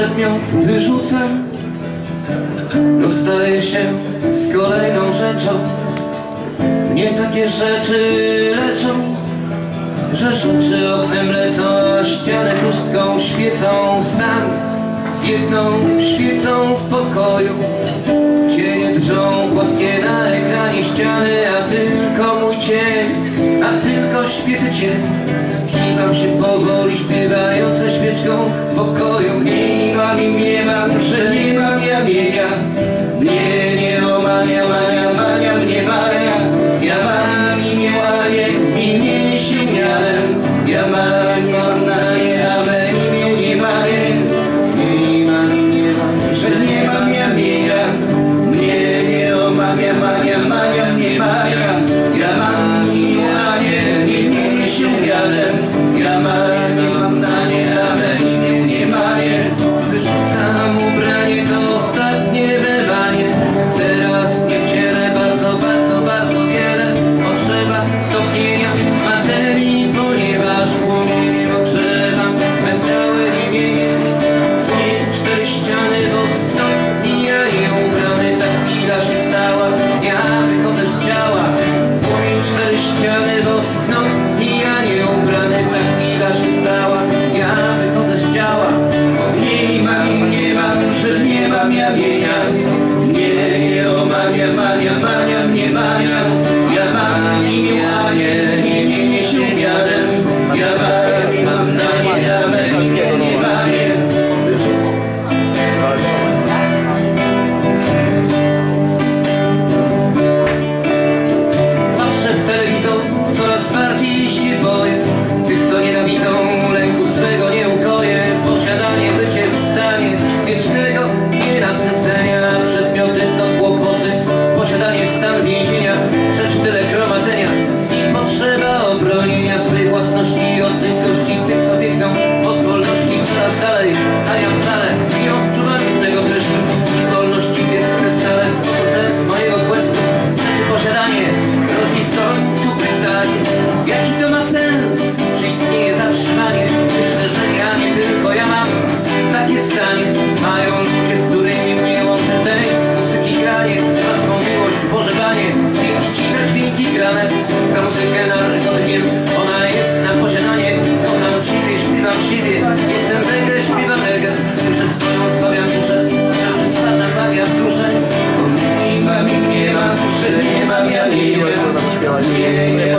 przedmiot wyrzucę. Rozstaję się z kolejną rzeczą. Nie takie rzeczy leczą Że rzeczy oknem lecą, a ścianę pustką świecą. Stan z jedną świecą w pokoju. Cienie drżą płaskie na ekranie ściany A tylko mój cień, a tylko świecę cień. Chibam się powoli śpiewające świeczką w pokoju nie mam, że ale do snu mają nutkę, z której nikt nie łączy tej muzyki granie Własną miłość, pożewanie, dzięki ci za dźwięki grane Za muzykę narkotykiem, ona jest na posiadanie Kocham ciebie, śpiewam siebie, jestem wege, śpiewam regę Duszę swoją stawiam duszę, zawsze stwarzam wagia w duszę. Komuniwa mi nie mam, duszy nie mam, ja nie, nie, nie, nie.